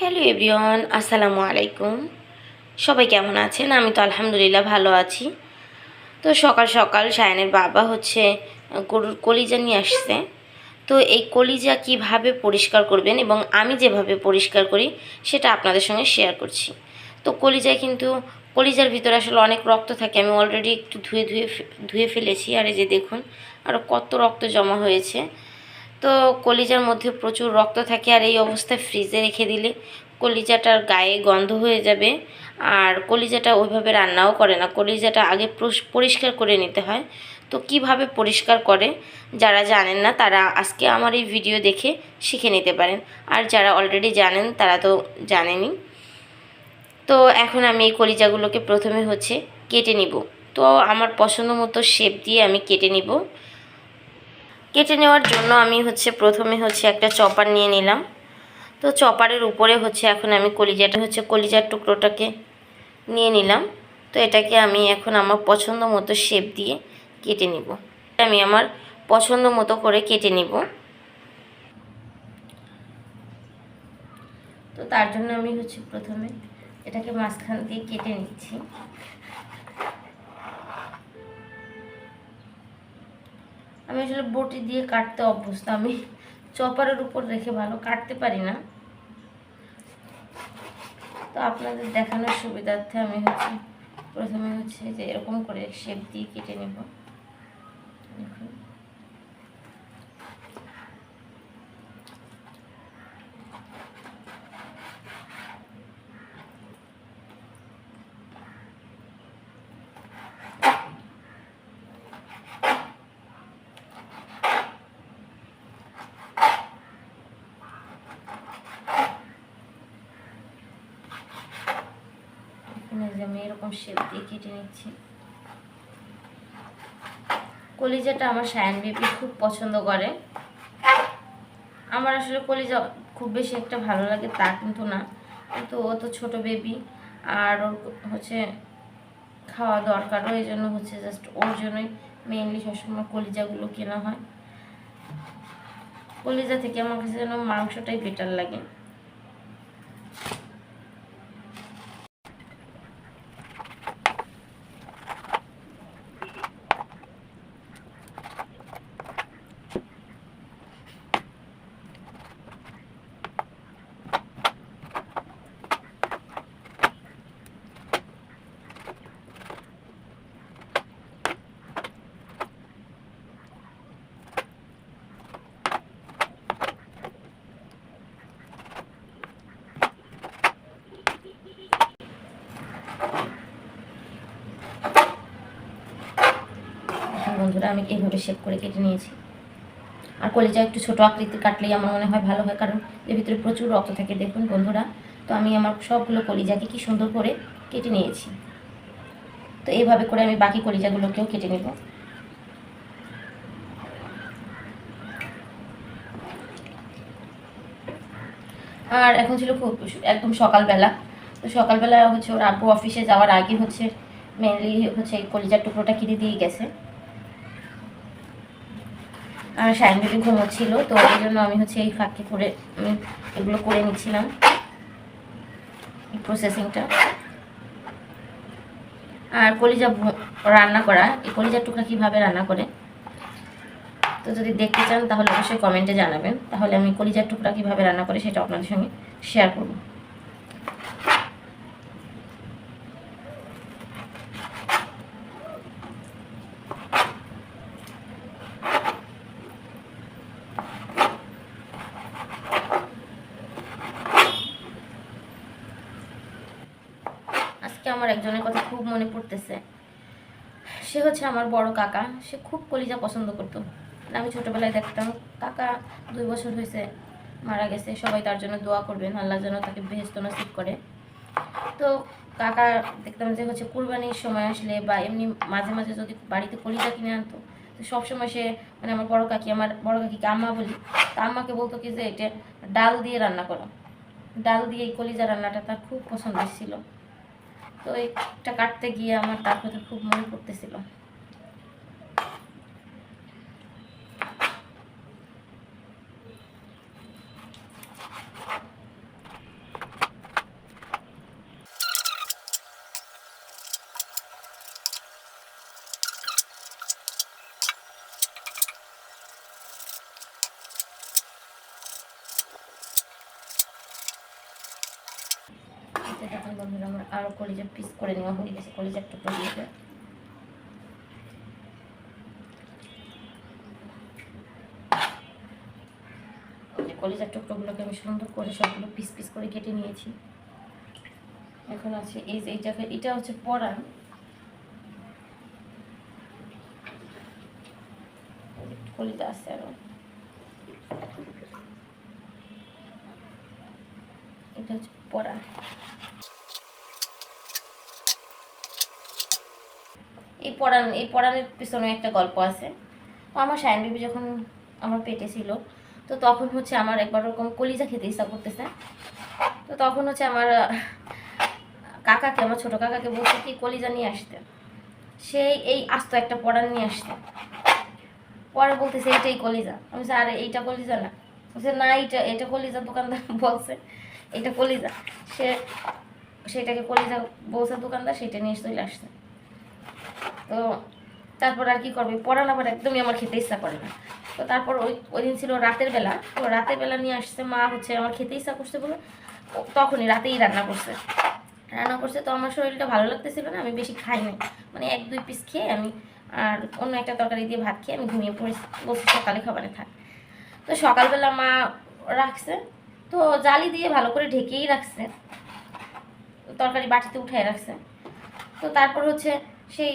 Hello everyone, আসসালামু আলাইকুম। সবাই কেমন আছেন? আমি তো আলহামদুলিল্লাহ ভালো আছি। তো সকাল সকাল সায়নের বাবা হচ্ছে গরুর কলিজা নিয়ে আসছে। তো এই কলিজা কীভাবে পরিষ্কার করবেন এবং আমি যেভাবে পরিষ্কার করি, সেটা আপনাদের সঙ্গে শেয়ার করছি। তো কলিজায় কিন্তু, কলিজার ভিতরে আসলে অনেক রক্ত থাকে। আমি অলরেডি একটু ধুয়ে ধুয়ে ধুয়ে ফেলেছি। আর এই যে দেখুন আরও কত রক্ত জমা হয়েছে। তো কলিজার মধ্যে প্রচুর রক্ত থাকে আর এই অবস্থায় ফ্রিজে রেখে দিলে কলিজাটার গায়ে গন্ধ হয়ে যাবে আর কলিজাটা ওইভাবে রান্নাও করে না। কলিজাটা আগে পরিষ্কার করে নিতে হয়। তো কীভাবে পরিষ্কার করে যারা জানেন না, তারা আজকে আমার এই ভিডিও দেখে শিখে নিতে পারেন। আর যারা অলরেডি জানেন, তারা তো জানেনই। তো এখন আমি এই কলিজাগুলোকে প্রথমে হচ্ছে কেটে নিব। তো আমার পছন্দ মতো শেপ দিয়ে আমি কেটে নিব। কেটে নেওয়ার জন্য আমি হচ্ছে প্রথমে হচ্ছে একটা চপার নিয়ে নিলাম। তো চপারের উপরে হচ্ছে এখন আমি কলিজাটা হচ্ছে কলিজার টুকরোটাকে নিয়ে নিলাম। তো এটাকে আমি এখন আমার পছন্দ মতো শেপ দিয়ে কেটে নিব। আমি আমার পছন্দ মতো করে কেটে নিব। তো তার জন্য আমি হচ্ছে প্রথমে এটাকে মাঝখান দিয়ে কেটে নিচ্ছি। আমি আসলে বটি দিয়ে কাটতে অভ্যস্ত, আমি চপারের উপর রেখে ভালো কাটতে পারি না। তো আপনাদের দেখানোর সুবিধার্থে আমি হচ্ছে, প্রথমে হচ্ছে যে এরকম করে শেপ দিয়ে কেটে নেব। দেখুন এখানে যে আমি এরকম শেপ দিয়ে কেটে নিচ্ছি। কলিজাটা আমার সায়ন বেবি খুব পছন্দ করে। আমার আসলে কলিজা খুব বেশি একটা ভালো লাগে, তা কিন্তু না। কিন্তু ও তো ছোট বেবি, আর ওর হচ্ছে খাওয়া দরকারও, এই জন্য হচ্ছে জাস্ট ওর জন্যই মেইনলি সবসময় কলিজাগুলো কেনা হয়। কলিজা থেকে আমার কাছে যেন মাংসটাই বেটার লাগে। হ্যাঁ আমি এইভাবে শেপ করে কেটে নিয়েছি। আর কলিজা একটু ছোটো আকৃতির কাটলেই আমার মনে হয় ভালো হয়, কারণ এর ভিতরে প্রচুর রক্ত থাকে, দেখুন বন্ধুরা। তো আমি আমার সবগুলো কলিজাকে কি সুন্দর করে কেটে নিয়েছি। তো এইভাবে করে আমি বাকি কলিজাগুলোকেও কেটে নেব। আর এখন ছিল খুব একদম সকালবেলা। তো সকালবেলা হচ্ছে ওর আব্বু অফিসে যাওয়ার আগে হচ্ছে মেনলি হচ্ছে কলিজার টুকরোটা কিনে দিয়ে গেছে। বেবি ঘুমোচ্ছিল, তো এই জন্য আমি হচ্ছে এই ফাঁকে করে এগুলো করে নিচ্ছিলাম। প্রসেসিংটা আর কলিজা রান্না করা, এই কলিজার টুকরা কীভাবে রান্না করে? তো যদি দেখতে চান, তাহলে অবশ্যই কমেন্টে জানাবেন। তাহলে আমি কলিজার টুকরা কীভাবে রান্না করে, সেটা আপনাদের সঙ্গে শেয়ার করব আজকে আমার একজনের কথা খুব মনে পড়তেছে। সে হচ্ছে আমার বড় কাকা। সে খুব কলিজা পছন্দ করতো। আমি ছোটবেলায় দেখতাম, কাকা দুই বছর হয়েছে, মারা গেছে, সবাই তার জন্য দোয়া করবেন, আল্লাহ যেন তাকে বেহেস্ত নসিব করে। তো কাকা দেখতাম যে হচ্ছে কুরবানির সময় আসলে বা এমনি মাঝে মাঝে যদি বাড়িতে কলিজা কিনে আনতো, তো সবসময় সে মানে আমার বড় কাকি, আমার বড় কাকিকে আম্মা বলি, তা আম্মাকে বলতো কি যে এটা ডাল দিয়ে রান্না করো। ডাল দিয়ে এই কলিজা রান্নাটা তার খুব পছন্দ ছিল। তো এইটা কাটতে গিয়ে আমার তার কথা খুব মনে পড়তেছিল। তো বন্ধুরা আমার আরও কলিজা পিস করে নেওয়া হয়ে গেছে, কলিজার টুকরো দিয়ে দেব। কলিজার টুকরোগুলোকে আমি সুন্দর করে সবগুলো পিস পিস করে কেটে নিয়েছি। এখন আছে এই যে এইটাকে, এটা হচ্ছে পরান কলিজা আছে আরও। এটা হচ্ছে পরান এই পড়ান এই পড়ানোর পিছনে একটা গল্প আছে। আমার সায়ন বিবি যখন আমার পেটে ছিল তো তখন হচ্ছে আমার একবার ওরকম কলিজা খেতে ইচ্ছা করতেছে। তো তখন হচ্ছে আমার কাকাকে আমার ছোট কাকাকে বলছে কি কলিজা নিয়ে আসতে? সেই এই আস্ত একটা পড়ান নিয়ে আসতে পরে বলতেছে এইটাই কলিজা। আমি বলছি, আরে এইটা কলিজা না। বলছে না এইটা এটা কলিজা দোকানদার বলছে এটা কলিজা। সে সেটাকে কলিজা বলছে দোকানদার সেটা নিয়ে চলে আসছে। তো তারপর আর কি করবে? পড়ানো আবার একদমই আমার খেতে ইচ্ছা করে না। তো তারপর ওই ওই দিন ছিল রাতের বেলা। তো রাতের বেলা নিয়ে আসছে মা হচ্ছে আমার খেতে ইচ্ছা করছে বলে তখনই রাতেই রান্না করছে। রান্না করছে তো আমার শরীরটা ভালো লাগতেছিল না, আমি বেশি খাই নাই। মানে এক, দুই পিস খেয়ে আমি আর অন্য একটা তরকারি দিয়ে ভাত খেয়ে আমি ঘুমিয়ে পড়েছি। বলছি সকালে খাবারে থাক। তো সকালবেলা মা রাখছে। তো জালি দিয়ে ভালো করে ঢেকেই রাখছে। তরকারি বাটিতে উঠাই রাখছে। তো তারপর হচ্ছে সেই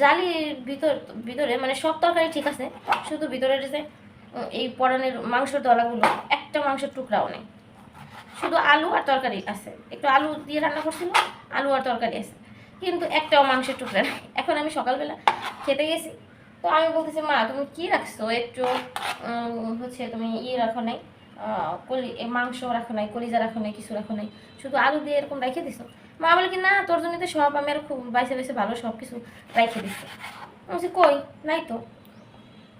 জালির ভিতর, ভিতরে মানে সব তরকারি ঠিক আছে, শুধু ভিতরের যে এই পরানের মাংসের দলাগুলো, একটা মাংসের টুকরাও নেই। শুধু আলু আর তরকারি আছে। একটু আলু দিয়ে রান্না করছিল, আলু আর তরকারি আছে। কিন্তু একটাও মাংসের টুকরা নেই। এখন আমি সকালবেলা খেতে গেছি, তো আমি বলতেছি, মা, তুমি কি রাখছো? একটু হচ্ছে তুমি ইয়ে রাখো নাই কলি, মাংস রাখো নাই, কলিজা রাখো নাই, কিছু রাখো নাই। শুধু আলু দিয়ে এরকম রেখে দিছো? মা বলে কি, না, তোর জন্য তো সব, আমি আর খুব বাইসে বাইসে ভালো সব কিছু রেখে দিচ্ছি। বলছি, কই? নাই তো।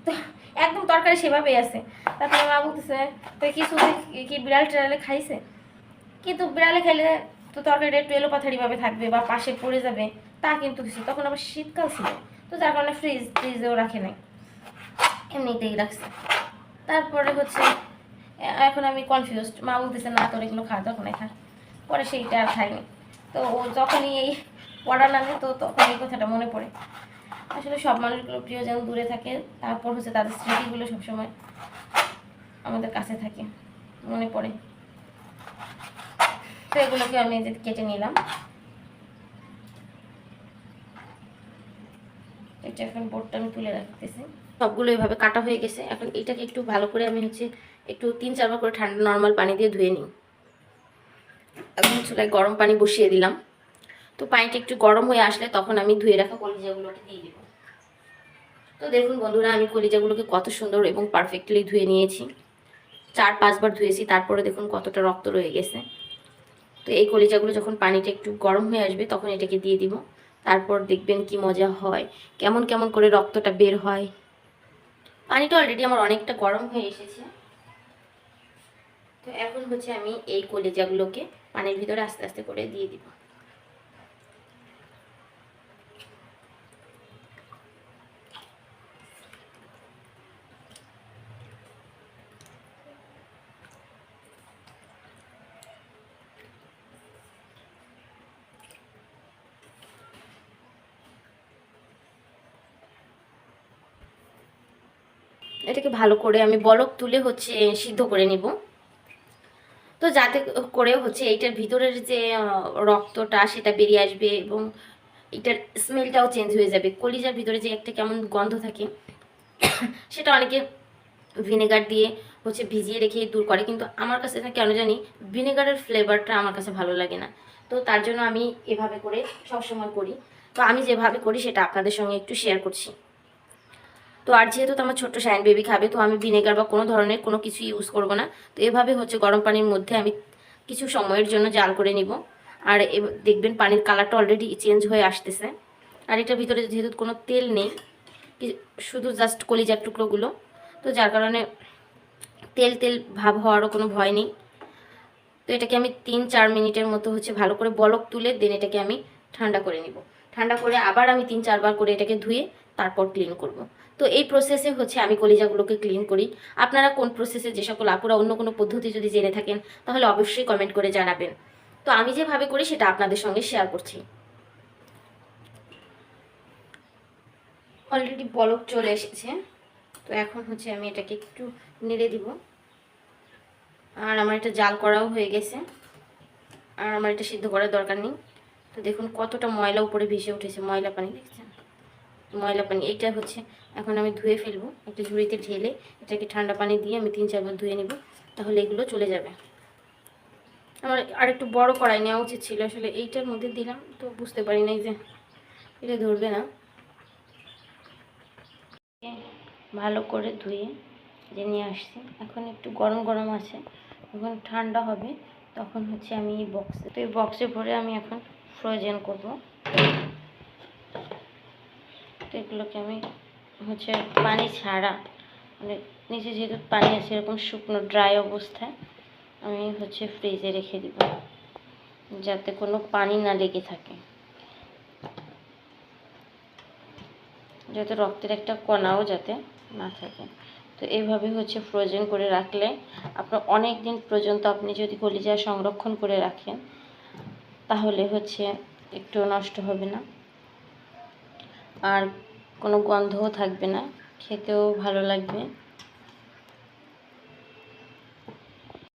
তো একদম তরকারি সেভাবেই আছে। তারপরে মা বলতেছে তো কি- কি বিড়াল টিড়ালে খাইছে? কিন্তু বিড়ালে খাইলে তো তরকারিটা একটু এলো পাথারিভাবে থাকবে বা পাশে পড়ে যাবে, তা কিন্তু কিছু তখন আবার শীতকাল ছিল, তো যার কারণে ফ্রিজ ফ্রিজেও রাখে নাই। এমনিতেই রাখছে। তারপরে হচ্ছে এখন আমি কনফিউজড মা বলতেছে, না, তোর এগুলো খা, তখন খা। পরে সেইটা আর খাইনি। তো যখনই এই পড়া নামে, তো তখন এই কথাটা মনে পড়ে। আসলে সব মানুষগুলো প্রিয় যেন দূরে থাকে, তারপর হচ্ছে তাদের স্মৃতিগুলো সবসময় আমাদের কাছে থাকে, মনে পড়ে। তো এগুলোকে আমি যে কেটে নিলাম। এটা এখন বোর্ডটা আমি তুলে রাখতেছি। সবগুলো এভাবে কাটা হয়ে গেছে। এখন এটাকে একটু ভালো করে আমি হচ্ছে একটু তিন চারবার করে ঠান্ডা, নর্মাল পানি দিয়ে ধুয়ে নিই। এখন চুলায় গরম পানি বসিয়ে দিলাম। তো পানিটা একটু গরম হয়ে আসলে তখন আমি ধুয়ে রাখা কলিজাগুলোকে দিয়ে দেবো। তো দেখুন বন্ধুরা, আমি কলিজাগুলোকে কত সুন্দর এবং পারফেক্টলি ধুয়ে নিয়েছি। চার, পাঁচবার ধুয়েছি, তারপরে দেখুন কতটা রক্ত রয়ে গেছে। তো এই কলিজাগুলো যখন পানিটা একটু গরম হয়ে আসবে, তখন এটাকে দিয়ে দিব। তারপর দেখবেন কি মজা হয়, কেমন কেমন করে রক্তটা বের হয়। পানিটা অলরেডি আমার অনেকটা গরম হয়ে এসেছে। তো এখন হচ্ছে আমি এই কলিজাগুলোকে পানির ভিতরে আস্তে আস্তে করে দিয়ে দিব। এটাকে ভালো করে আমি বলক তুলে হচ্ছে, সিদ্ধ করে নিব। তো যাতে করে হচ্ছে এইটার ভিতরের যে রক্তটা সেটা বেরিয়ে আসবে এবং এটার স্মেলটাও চেঞ্জ হয়ে যাবে। কলিজার ভিতরে যে একটা কেমন গন্ধ থাকে, সেটা অনেকে ভিনেগার দিয়ে হচ্ছে ভিজিয়ে রেখে দূর করে। কিন্তু আমার কাছে কেন জানি, ভিনেগারের ফ্লেভারটা আমার কাছে ভালো লাগে না। তো তার জন্য আমি এভাবে করে সবসময় করি। তো আমি যেভাবে করি সেটা আপনাদের সঙ্গে একটু শেয়ার করছি। তো আর যেহেতু আমার ছোট্ট শাইন বেবি খাবে, তো আমি ভিনেগার বা কোনো ধরনের কোনো কিছু ইউজ করব না। তো এভাবে হচ্ছে গরম পানির মধ্যে আমি কিছু সময়ের জন্য জাল করে নিব। আর দেখবেন পানির কালারটা অলরেডি চেঞ্জ হয়ে আসতেছে। আর এটার ভিতরে যেহেতু কোনো তেল নেই শুধু জাস্ট কলিজার টুকরোগুলো, তো যার কারণে তেল তেল ভাব হওয়ারও কোনো ভয় নেই। তো এটাকে আমি তিন, চার মিনিটের মতো হচ্ছে ভালো করে বলক তুলে দেন এটাকে আমি ঠান্ডা করে নিব। ঠান্ডা করে আবার আমি তিন, চারবার করে এটাকে ধুয়ে তারপর ক্লিন করব। তো এই প্রসেসে হচ্ছে আমি কলিজাগুলোকে ক্লিন করি। আপনারা কোন প্রসেসে যে সকল আপুরা অন্য কোনো পদ্ধতি যদি জেনে থাকেন, তাহলে অবশ্যই কমেন্ট করে জানাবেন। তো আমি যেভাবে করি, সেটা আপনাদের সঙ্গে শেয়ার করছি। অলরেডি বলক চলে এসেছে। তো এখন হচ্ছে আমি এটাকে একটু নেড়ে দিব। আর আমার এটা জাল করাও হয়ে গেছে। আর আমার এটা সিদ্ধ করার দরকার নেই। তো দেখুন কতটা ময়লা উপরে ভেসে উঠেছে, ময়লা পানি, দেখছেন? ময়লা পানি, এইটা হচ্ছে, এখন আমি ধুয়ে ফেলব, একটা ঝুড়িতে ঢেলে, এটাকে ঠান্ডা পানি দিয়ে আমি তিন, চারবার ধুয়ে নেব, তাহলে এগুলো চলে যাবে। আমার আর একটু বড় কড়াই নেওয়া উচিত ছিল, আসলে এইটার মধ্যে দিলাম, তো বুঝতে পারি নাই যে এটা ধরবে না। ভালো করে ধুয়ে যে নিয়ে আসছি, এখন একটু গরম গরম আছে, যখন ঠান্ডা হবে, তখন হচ্ছে আমি এই বক্সে তো এই বক্সে ভরে আমি এখন ফ্রোজেন করব। তো এগুলোকে আমি হচ্ছে পানি ছাড়া মানে নিচে যেহেতু পানি আছে এরকম শুকনো ড্রাই অবস্থায়, আমি হচ্ছে ফ্রিজে রেখে দিব, যাতে কোনো পানি না লেগে থাকে। যাতে রক্তের একটা কণাও যাতে না থাকে। তো এইভাবে হচ্ছে ফ্রোজেন করে রাখলে আপনার অনেক দিন পর্যন্ত আপনি যদি কলিজা সংরক্ষণ করে রাখেন, তাহলে হচ্ছে একটু নষ্ট হবে না। আর কোনো গন্ধও থাকবে না খেতেও ভালো লাগবে।